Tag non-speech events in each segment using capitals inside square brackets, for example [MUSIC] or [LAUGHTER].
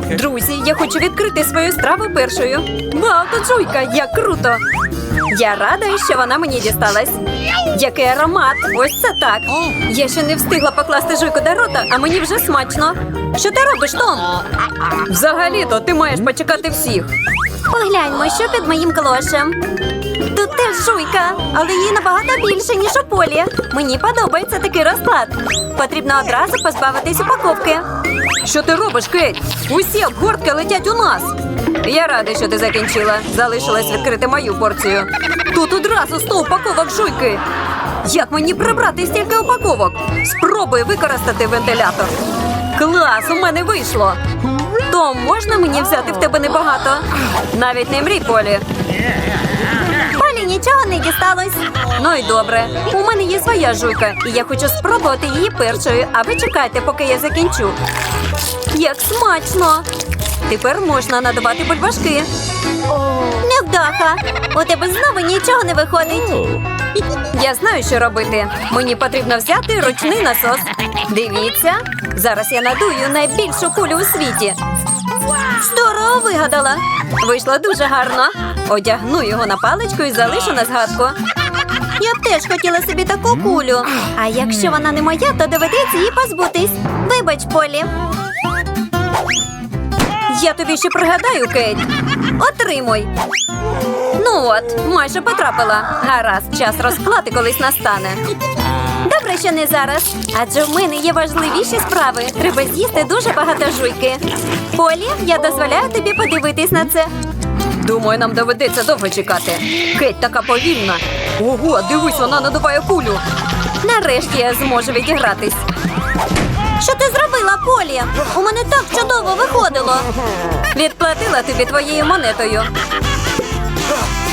Друзі, я хочу відкрити свою страву першою. Вау, тут жуйка, як круто! Я рада, що вона мені дісталась. Який аромат! Ось це так. Я ще не встигла покласти жуйку до рота, а мені вже смачно. Що ти робиш, Том? Взагалі-то ти маєш почекати всіх. Погляньмо, що під моїм клошем. Жуйка, але її набагато більше, ніж у полі. Мені подобається такий розклад. Потрібно одразу позбавитись упаковки. Що ти робиш, Кейт? Усі обгортки летять у нас. Я радий, що ти закінчила. Залишилась відкрити мою порцію. Тут одразу сто упаковок жуйки. Як мені прибрати стільки упаковок? Спробуй використати вентилятор. Клас, у мене вийшло. Том, можна мені взяти в тебе небагато? Навіть не мрій, Полі. Нічого не дісталось. Ну і добре. У мене є своя жуйка, і я хочу спробувати її першою, а ви чекайте, поки я закінчу. Як смачно! Тепер можна надавати бульбашки. Невдаха! У тебе знову нічого не виходить. Я знаю, що робити. Мені потрібно взяти ручний насос. Дивіться, зараз я надую найбільшу кулю у світі. Здорово вигадала. Вийшло дуже гарно. Одягну його на паличку і залишу на згадку. Я б теж хотіла собі таку кулю. А якщо вона не моя, то доведеться її позбутись. Вибач, Полі. Я тобі ще пригадаю, Кейт. Отримуй. Ну от, майже потрапила. Гаразд, час розплати колись настане. Добре, що не зараз. Адже в мене є важливіші справи. Треба з'їсти дуже багато жуйки. Полі, я дозволяю тобі подивитись на це. Думаю, нам доведеться довго чекати. Кеть така повільна. Ого, дивись, вона надуває кулю. Нарешті я зможу відігратись. Що ти зробила, Полі? У мене так чудово виходило. Відплатила тобі твоєю монетою.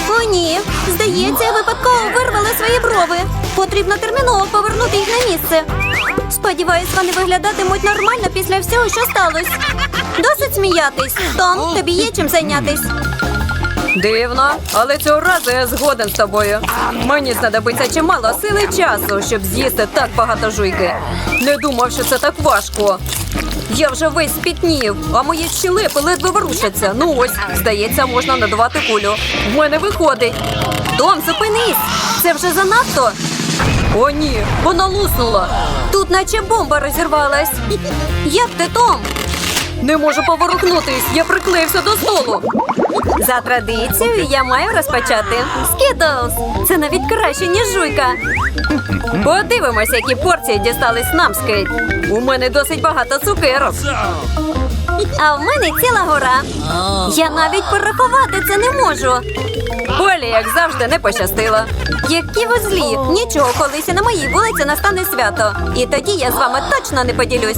О, ні. Здається, я випадково вирвала свої брови. Потрібно терміново повернути їх на місце. Сподіваюсь, вони виглядатимуть нормально після всього, що сталося. Досить сміятись. Том, тобі є чим зайнятись. Дивно, але цього разу я згоден з тобою. Мені знадобиться чимало сили часу, щоб з'їсти так багато жуйки. Не думав, що це так важко. Я вже весь спітнів, а мої щелепи ледве ворушаться. Ну ось, здається, можна надувати кулю. В мене виходить. Том, зупинись! Це вже занадто. О, ні, вона луснула. Тут наче бомба розірвалась. [LAUGHS] Як ти, Том? Не можу поворухнутись, я приклеївся до столу. За традицією я маю розпочати. Скітлз! Це навіть краще, ніж жуйка. Подивимось, які порції дістались нам, Скейт. У мене досить багато цукерок. А в мене ціла гора. Я навіть порахувати це не можу. Полі, як завжди, не пощастило. Які ви злі! Нічого, колись і на моїй вулиці настане свято. І тоді я з вами точно не поділюсь.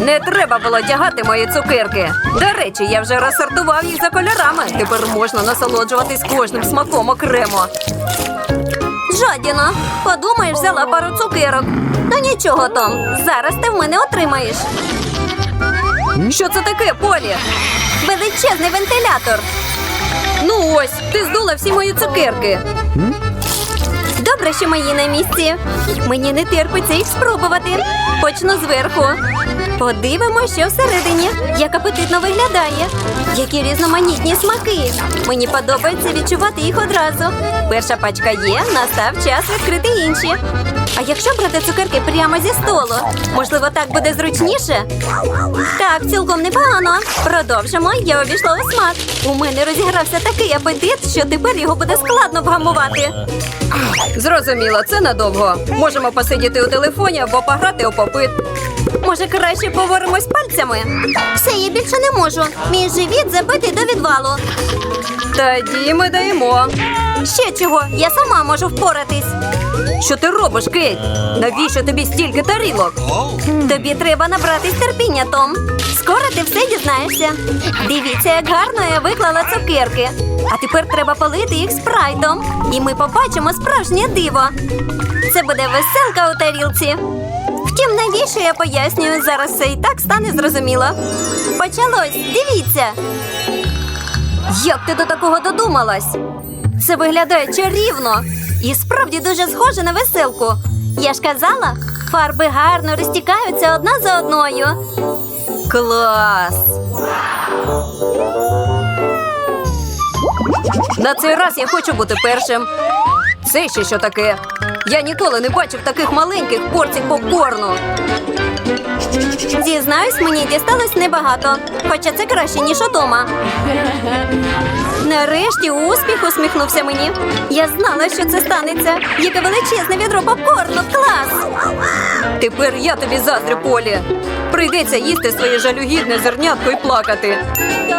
Не треба було тягати мої цукерки. До речі, я вже розсортував їх за кольорами. Тепер можна насолоджуватись кожним смаком окремо. Жадіна, подумаєш, взяла пару цукерок. Ну нічого, Том, зараз ти в мене отримаєш. Що це таке, Полі? Величезний вентилятор. Ну ось, ти здула всі мої цукерки. Добре, що мої на місці. Мені не терпиться їх спробувати. Почну зверху. Подивимося, що всередині. Як апетитно виглядає. Які різноманітні смаки. Мені подобається відчувати їх одразу. Перша пачка є, настав час відкрити інші. А якщо брати цукерки прямо зі столу, можливо, так буде зручніше? Так, цілком непогано. Продовжимо. Я обійшла у смак. У мене розігрався такий апетит, що тепер його буде складно вгамувати. Зрозуміло, це надовго. Можемо посидіти у телефоні або пограти у попит. Може, краще поворимось пальцями? Все, я більше не можу. Мій живіт забитий до відвалу. Тоді ми даємо. Ще чого? Я сама можу впоратись. Що ти робиш, Кейт? Навіщо тобі стільки тарілок? Тобі треба набратись терпіння, Том. Скоро ти все дізнаєшся. Дивіться, як гарно я виклала цукерки. А тепер треба полити їх спрайтом. І ми побачимо справжнє диво. Це буде веселка у тарілці. Втім, навіщо я пояснюю? Зараз все і так стане зрозуміло. Почалось, дивіться. Як ти до такого додумалась? Це виглядає чарівно і справді дуже схоже на веселку. Я ж казала, фарби гарно розтікаються одна за одною. Клас! На цей раз я хочу бути першим. Це ще що таке? Я ніколи не бачив таких маленьких порцій попкорну. Зізнаюсь, мені дісталось небагато, хоча це краще, ніж удома. Нарешті успіх усміхнувся мені. Я знала, що це станеться. Яке величезне відро попкорну. Клас! Тепер я тобі заздрю, Полі. Прийдеться їсти своє жалюгідне зернятко і плакати.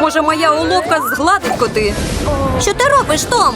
Може, моя уловка згладить коти? Що ти робиш, Том?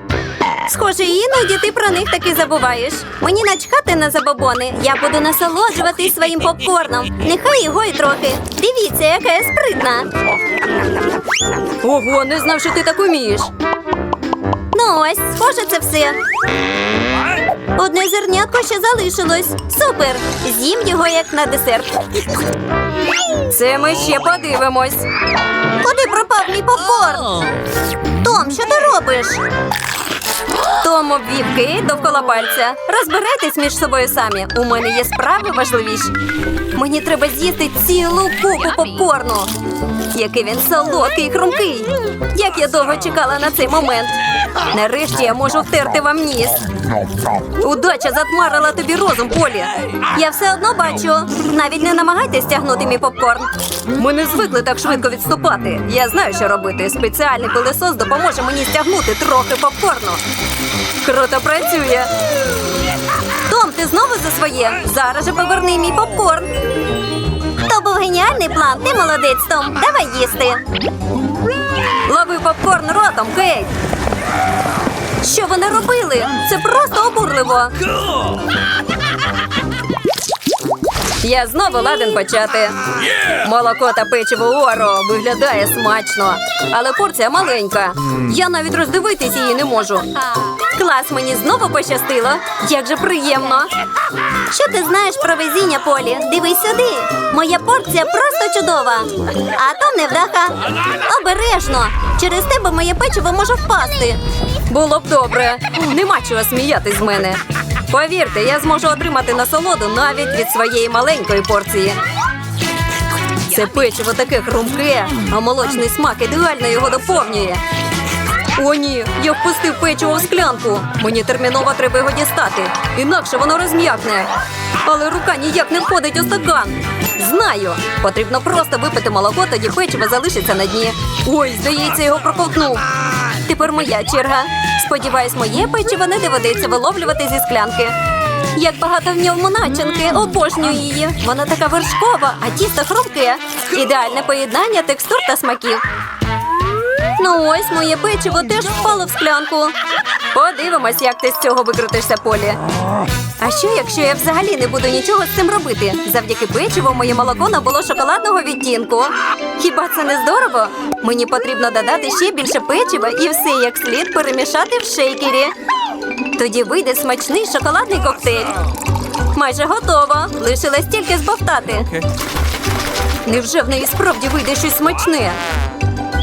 Схоже, іноді ти про них таки забуваєш. Мені начхати на забобони. Я буду насолоджуватись своїм попкорном. Нехай його й трохи. Дивіться, яка я спритна. Ого, не знав, що ти так умієш. Ну ось, схоже, це все. Одне зернятко ще залишилось. Супер! З'їм його як на десерт. Це ми ще подивимось. Куди пропав мій попкорн? Том, що ти робиш? Том обвів Кейт довкола пальця. Розбирайтесь між собою самі. У мене є справи важливіші. Мені треба з'їсти цілу купу попкорну. Який він солодкий і хрумкий. Як я довго чекала на цей момент. Нарешті я можу втерти вам ніс. Удача затмарила тобі розум, Полі. Я все одно бачу. Навіть не намагайтесь тягнути мій попкорн. Ми не звикли так швидко відступати. Я знаю, що робити. Спеціальний пилесос допоможе мені стягнути трохи попкорну. Круто працює. Том, ти знову за своє? Зараз же поверни мій попкорн. То був геніальний план. Ти молодець, Том. Давай їсти. Лови попкорн ротом, Кейт. Що вони робили? Це просто обурливо. Я знову ладен почати. Молоко та печиво Оро виглядає смачно, але порція маленька. Я навіть роздивитись її не можу. Клас, мені знову пощастило. Як же приємно. Що ти знаєш про везіння, Полі? Дивись сюди. Моя порція просто чудова. А то невдаха. Обережно. Через тебе моє печиво може впасти. Було б добре. Нема чого сміятись з мене. Повірте, я зможу отримати насолоду навіть від своєї маленької порції. Це печиво таке хрумке, а молочний смак ідеально його доповнює. О, ні, я впустив печиво в склянку. Мені терміново треба його дістати, інакше воно розм'якне. Але рука ніяк не входить у стакан. Знаю, потрібно просто випити молоко, тоді печиво залишиться на дні. Ой, здається, його проковтнув. Тепер моя черга. Сподіваюсь, моє печиво не доведеться виловлювати зі склянки. Як багато в ньому начинки, обожнюю її. Вона така вершкова, а тісто хрумке. Ідеальне поєднання текстур та смаків. Ну ось моє печиво теж впало в склянку. Подивимось, як ти з цього викрутишся, Полі. А що, якщо я взагалі не буду нічого з цим робити? Завдяки печиву моє молоко набуло шоколадного відтінку. Хіба це не здорово? Мені потрібно додати ще більше печива і все як слід перемішати в шейкері. Тоді вийде смачний шоколадний коктейль. Майже готово. Лишилось тільки збовтати. Невже в неї справді вийде щось смачне?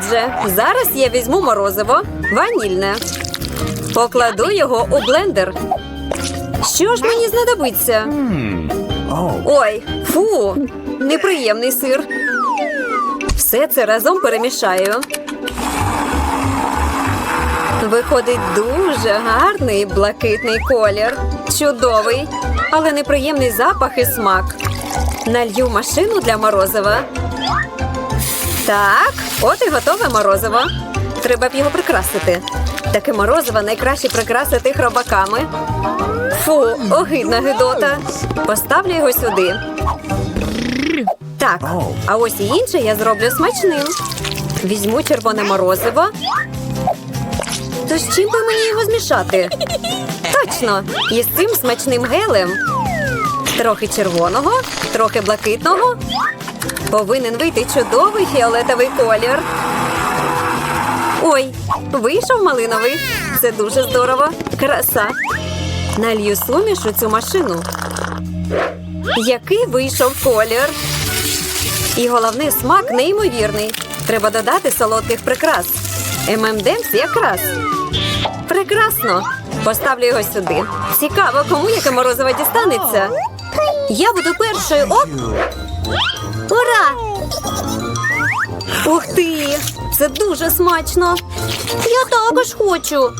Отже, зараз я візьму морозиво ванільне. Покладу його у блендер. Що ж мені знадобиться? Ой, фу, неприємний сир. Все це разом перемішаю. Виходить дуже гарний блакитний колір. Чудовий, але неприємний запах і смак. Налью машину для морозива. Так, от і готове морозиво. Треба б його прикрасити. Таке морозиво найкраще прикрасити хробаками. Фу, огидна гидота. Поставлю його сюди. Так, а ось і інше я зроблю смачним. Візьму червоне морозиво. То з чим би мені його змішати? Точно, із цим смачним гелем. Трохи червоного, трохи блакитного. Повинен вийти чудовий фіолетовий колір. Ой, вийшов малиновий. Це дуже здорово. Краса. Налью суміш у цю машину. Який вийшов колір. І головний смак неймовірний. Треба додати солодких прикрас. ММДМС якраз. Прекрасно. Поставлю його сюди. Цікаво, кому яке морозиво дістанеться. Я буду першою. Оп! Ура! Ух ти! Це дуже смачно. Я також хочу.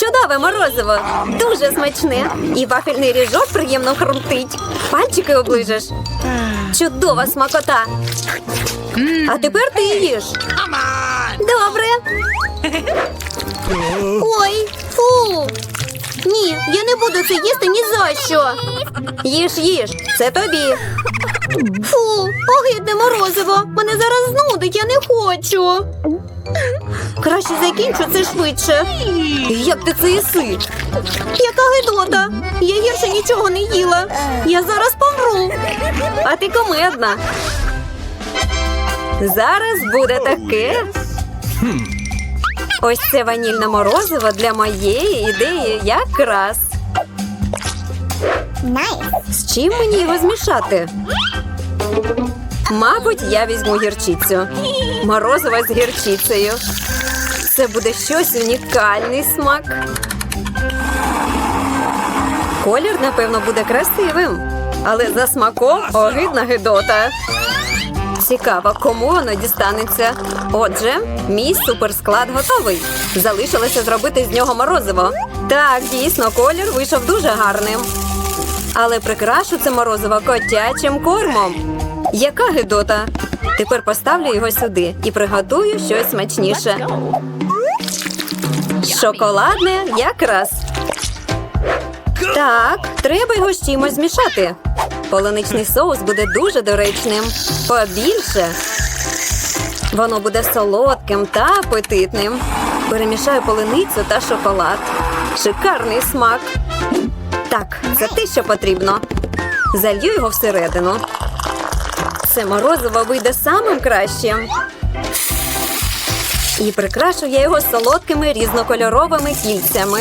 Чудове морозиво, дуже смачне. І вафельний ріжок приємно хрумтить. Пальчики оближеш. Чудова смакота. А тепер ти їж. Добре. Ой, фу. Ні, я не буду це їсти ні за що. Їж, їж, це тобі. Фу, огидне морозиво. Мене зараз знудить, я не хочу. Краще закінчу це швидше. Як ти це їси? Яка гидота. Я гірше нічого не їла. Я зараз помру. А ти комедна. Зараз буде таке. Ось це ванільне морозиво для моєї ідеї якраз. З чим мені його змішати? Мабуть, я візьму гірчицю. Морозиво з гірчицею. Це буде щось унікальний смак. Колір, напевно, буде красивим, але за смаком огидна гидота. Цікаво, кому воно дістанеться. Отже, мій суперсклад готовий. Залишилося зробити з нього морозиво. Так, дійсно, колір вийшов дуже гарним. Але прикрашу це морозиво котячим кормом. Яка гидота? Тепер поставлю його сюди і приготую щось смачніше. Шоколадне якраз. Так, треба його з чимось змішати. Полуничний соус буде дуже доречним. Побільше. Воно буде солодким та апетитним. Перемішаю полуницю та шоколад. Шикарний смак. Так, це те, що потрібно. Залью його всередину. Це морозиво вийде самим кращим. І прикрашу я його солодкими різнокольоровими кільцями.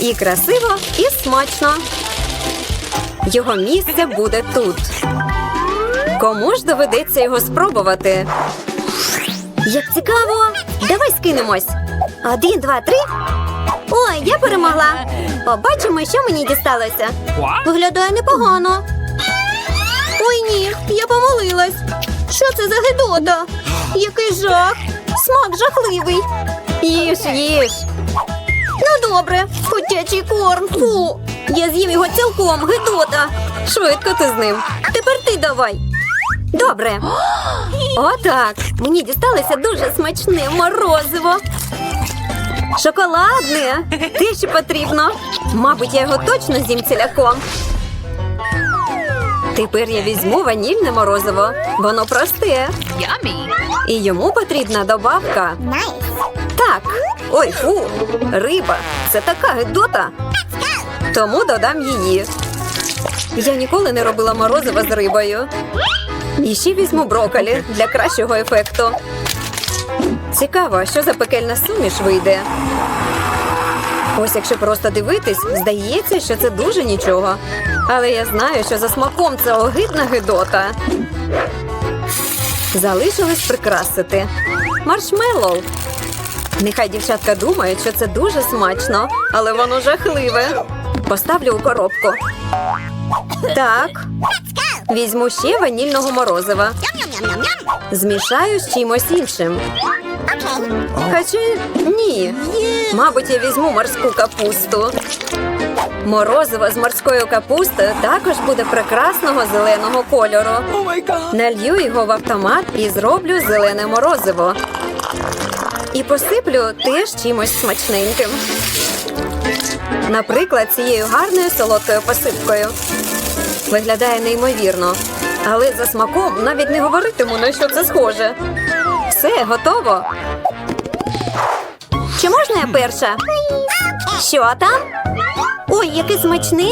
І красиво, і смачно. Його місце буде тут. Кому ж доведеться його спробувати? Як цікаво! Давай скинемось. Один, два, три. Ой, я перемогла. Побачимо, що мені дісталося. Виглядає непогано. Ой, ні, я помилилась. Що це за гидота? Який жах! Смак жахливий. Їж, їж. Ну добре, котячий корм. Фу. Я з'їм його цілком, гидота. Швидко ти з ним. Тепер ти давай. Добре. Отак. Мені дісталося дуже смачне морозиво. Шоколадне. Те, що потрібно. Мабуть, я його точно з'їм ціляком. Тепер я візьму ванільне морозиво. Воно просте. І йому потрібна добавка. Так. Ой, фу. Риба. Це така гидота. Тому додам її. Я ніколи не робила морозиво з рибою. І ще візьму брокколі для кращого ефекту. Цікаво, що за пекельна суміш вийде. Ось якщо просто дивитись, здається, що це дуже нічого. Але я знаю, що за смаком це огидна гидота. Залишилось прикрасити. Маршмеллоу. Нехай дівчатка думають, що це дуже смачно, але воно жахливе. Поставлю у коробку. Так. Візьму ще ванільного морозива. Змішаю з чимось іншим. Хоча ні. Мабуть, я візьму морську капусту. Морозиво з морською капустою також буде прекрасного зеленого кольору. Налью його в автомат і зроблю зелене морозиво. І посиплю теж чимось смачненьким. Наприклад, цією гарною солодкою посипкою. Виглядає неймовірно. Але за смаком навіть не говоритиму, на що це схоже. Все, готово. Чи можна я перша? Що там? Ой, яке смачне,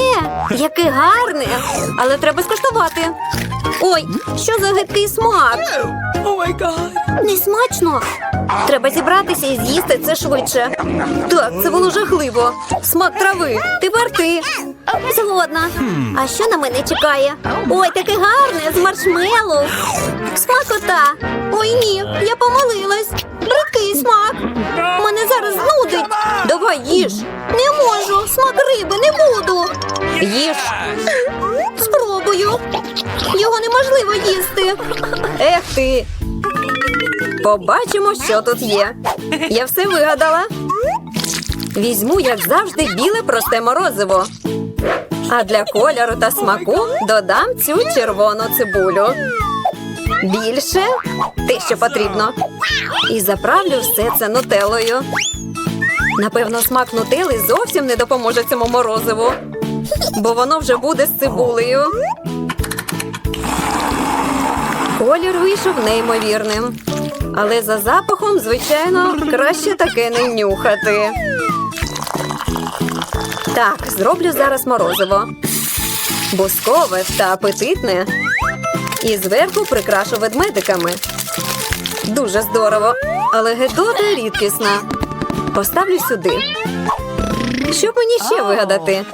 яке гарне. Але треба скуштувати. Ой, що за гидкий смак? Не смачно. Треба зібратися і з'їсти це швидше. Так, це було жахливо. Смак трави. Тепер ти. Згодна. А що на мене чекає? Ой, таке гарне з маршмеллоу. Смакота. Ой, ні, я помилилась. Їж. [LAUGHS] Спробую. Його неможливо їсти. Ех ти. Побачимо, що тут є. Я все вигадала. Візьму, як завжди, біле просте морозиво. А для кольору та смаку додам цю червону цибулю. Більше те, що потрібно. І заправлю все це нутеллою. Напевно, смак нутели зовсім не допоможе цьому морозиву, бо воно вже буде з цибулею. Колір вийшов неймовірним. Але за запахом, звичайно, краще таке не нюхати. Так, зроблю зараз морозиво. Бускове та апетитне. І зверху прикрашу ведмедиками. Дуже здорово, але гедота рідкісна. Поставлю сюди. Що мені ще вигадати?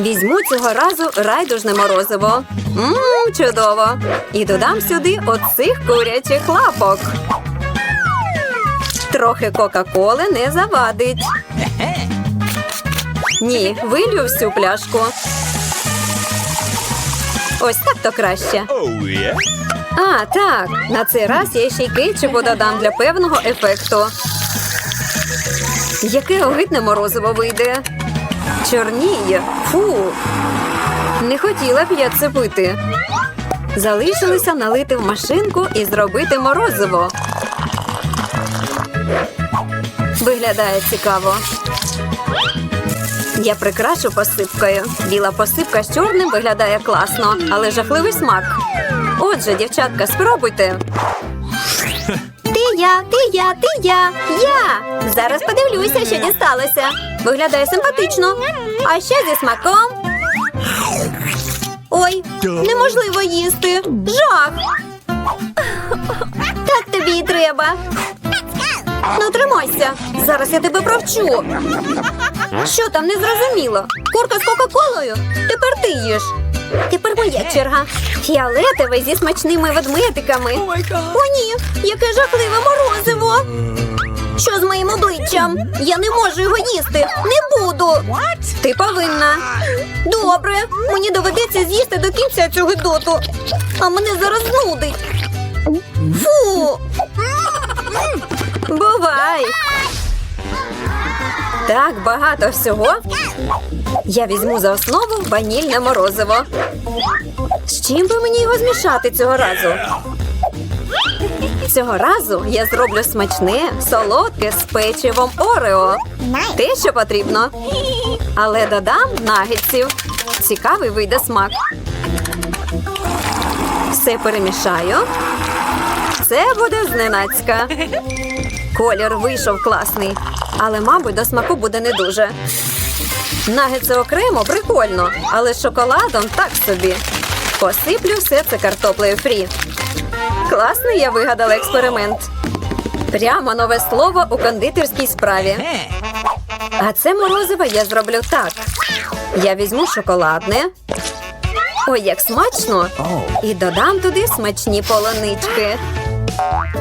Візьму цього разу райдужне морозиво. Мм, чудово. І додам сюди оцих курячих лапок. Трохи Кока-Коли не завадить. Ні, вилью всю пляшку. Ось так то краще. Oh. А, так. На цей раз я ще й кетчупу додам для певного ефекту. Яке огидне морозиво вийде. Чорніє. Фу. Не хотіла б я це пити. Залишилося налити в машинку і зробити морозиво. Виглядає цікаво. Я прикрашу посипкою. Біла посипка з чорним виглядає класно, але жахливий смак. Отже, дівчатка, спробуйте. Я, ти я, ти я, я. Зараз подивлюся, що дісталося. Виглядає симпатично. А ще зі смаком. Ой, неможливо їсти. Жах. Так тобі і треба. Ну, тримайся. Зараз я тебе провчу. Що там не зрозуміло? Курка з Кока-Колою? Тепер ти їш. Тепер моя черга. Фіолетовий зі смачними ведмедиками. О, ні, яке жахливе морозиво. Що з моїм обличчям? Я не можу його їсти. Не буду. Ти повинна. Добре, мені доведеться з'їсти до кінця цього гидоту. А мене зараз нудить. Фу. Бувай. Так багато всього. Я візьму за основу ванільне морозиво. З чим би мені його змішати цього разу? Цього разу я зроблю смачне, солодке з печивом Орео. Те, що потрібно. Але додам нагетсів. Цікавий вийде смак. Все перемішаю. Це буде зненацька. Колір вийшов класний, але, мабуть, до смаку буде не дуже. Нагетси окремо прикольно, але з шоколадом так собі. Посиплю все це картоплею фрі. Класний я вигадала експеримент. Прямо нове слово у кондитерській справі. А це морозиво я зроблю так. Я візьму шоколадне. Ой, як смачно! І додам туди смачні полонички.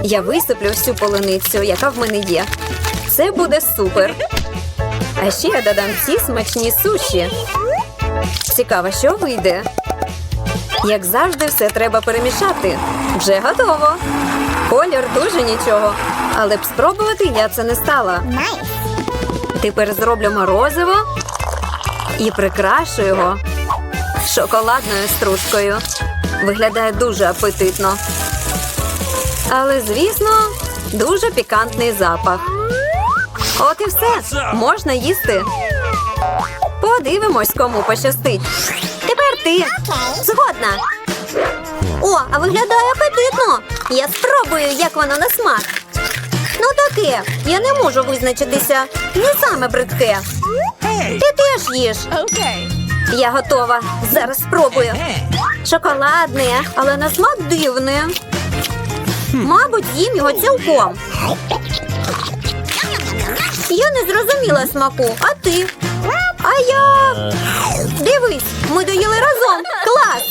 Я висиплю всю полуницю, яка в мене є. Це буде супер. А ще я додам ці смачні суші. Цікаво, що вийде. Як завжди, все треба перемішати. Вже готово. Колір дуже нічого. Але б спробувати я це не стала. Тепер зроблю морозиво і прикрашу його шоколадною стружкою. Виглядає дуже апетитно. Але, звісно, дуже пікантний запах. От і все. Можна їсти. Подивимось, кому пощастить. Тепер ти. Згодна. О, а виглядає апетитно. Я спробую, як воно на смак. Ну таке, я не можу визначитися. Не саме бридке. Ти теж. Okay. Я готова. Зараз спробую. Шоколадне, але на смак дивне. Мабуть, їм його цілком. Не зрозуміла смаку, а ти? А я. Дивись, ми доїли разом. Клас!